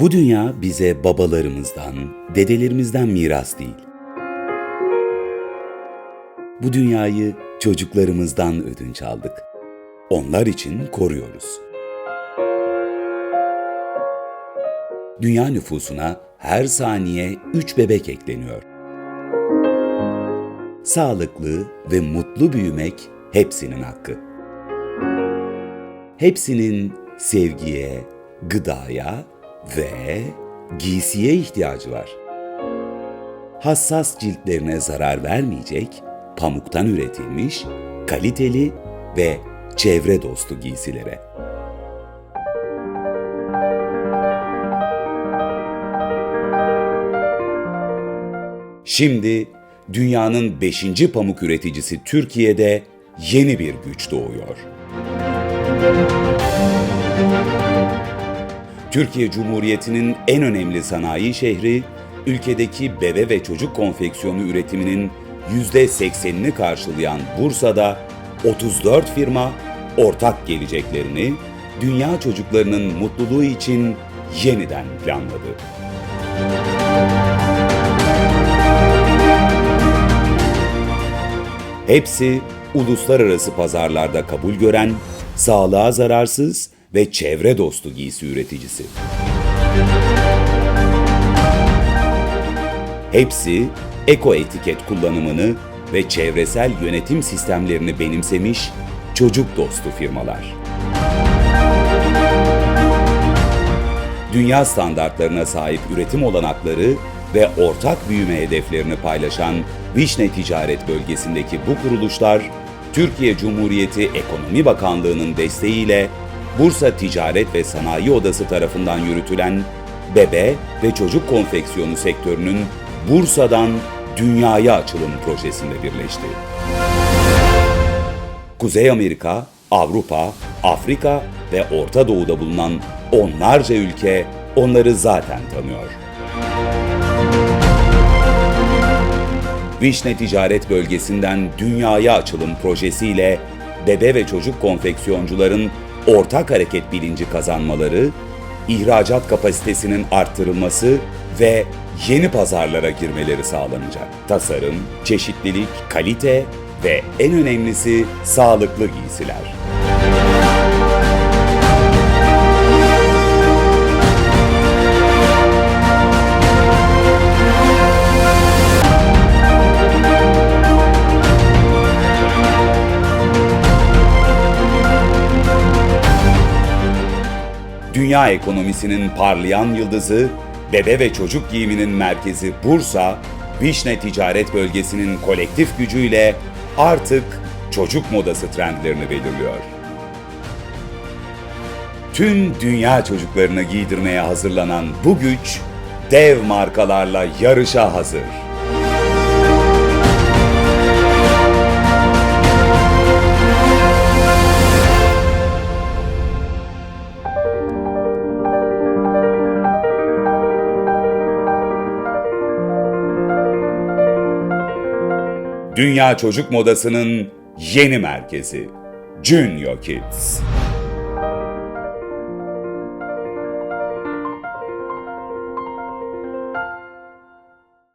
Bu dünya bize babalarımızdan, dedelerimizden miras değil. Bu dünyayı çocuklarımızdan ödünç aldık. Onlar için koruyoruz. Dünya nüfusuna her saniye 3 bebek ekleniyor. Sağlıklı ve mutlu büyümek hepsinin hakkı. Hepsinin sevgiye, gıdaya ve giysiye ihtiyacı var. Hassas ciltlerine zarar vermeyecek, pamuktan üretilmiş, kaliteli ve çevre dostu giysilere. Şimdi dünyanın 5. pamuk üreticisi Türkiye'de yeni bir güç doğuyor. Türkiye Cumhuriyeti'nin en önemli sanayi şehri, ülkedeki bebe ve çocuk konfeksiyonu üretiminin %80'ini karşılayan Bursa'da 34 firma ortak geleceklerini dünya çocuklarının mutluluğu için yeniden planladı. Hepsi uluslararası pazarlarda kabul gören, sağlığa zararsız ve çevre dostu giysi üreticisi. Hepsi eko etiket kullanımını ve çevresel yönetim sistemlerini benimsemiş çocuk dostu firmalar. Dünya standartlarına sahip üretim olanakları ve ortak büyüme hedeflerini paylaşan Vişne Ticaret Bölgesi'ndeki bu kuruluşlar, Türkiye Cumhuriyeti Ekonomi Bakanlığı'nın desteğiyle Bursa Ticaret ve Sanayi Odası tarafından yürütülen bebe ve çocuk konfeksiyonu sektörünün Bursa'dan dünyaya açılım projesinde birleşti. Kuzey Amerika, Avrupa, Afrika ve Orta Doğu'da bulunan onlarca ülke onları zaten tanıyor. Vişne Ticaret Bölgesi'nden dünyaya açılım projesiyle bebe ve çocuk konfeksiyoncuların ortak hareket bilinci kazanmaları, ihracat kapasitesinin arttırılması ve yeni pazarlara girmeleri sağlanacak. Tasarım, çeşitlilik, kalite ve en önemlisi sağlıklı giysiler. Dünya ekonomisinin parlayan yıldızı, bebe ve çocuk giyiminin merkezi Bursa, Vişne Ticaret Bölgesi'nin kolektif gücüyle artık çocuk modası trendlerini belirliyor. Tüm dünya çocuklarını giydirmeye hazırlanan bu güç, dev markalarla yarışa hazır. Dünya çocuk modasının yeni merkezi Junior Kids.